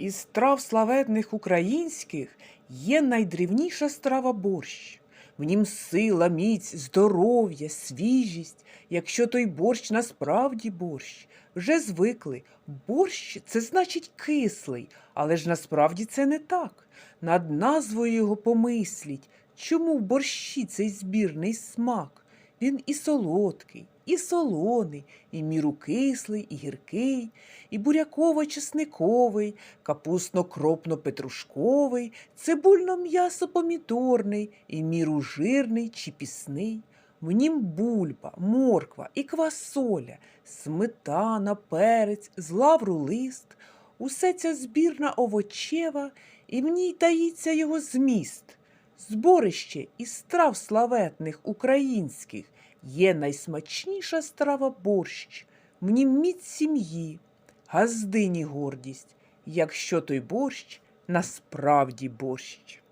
Із страв славетних українських є найдрівніша страва борщ. В нім сила, міць, здоров'я, свіжість. Якщо той борщ насправді борщ, вже звикли. Борщ це значить кислий, але ж насправді це не так. Над назвою його помисліть, чому в борщі цей збірний смак? Він і солодкий, і солоний, і міру кислий, і гіркий, і буряково-чесниковий, капустно-кропно-петрушковий, цибульно-м'ясо-помідорний, і міру жирний чи пісний. В нім бульба, морква і квасоля, сметана, перець, з лавру лист. Усе ця збірна овочева, і в ній таїться його зміст. Зборище із страв славетних українських. Є найсмачніша страва борщ, міць сім'ї, газдині гордість, якщо той борщ насправді борщ.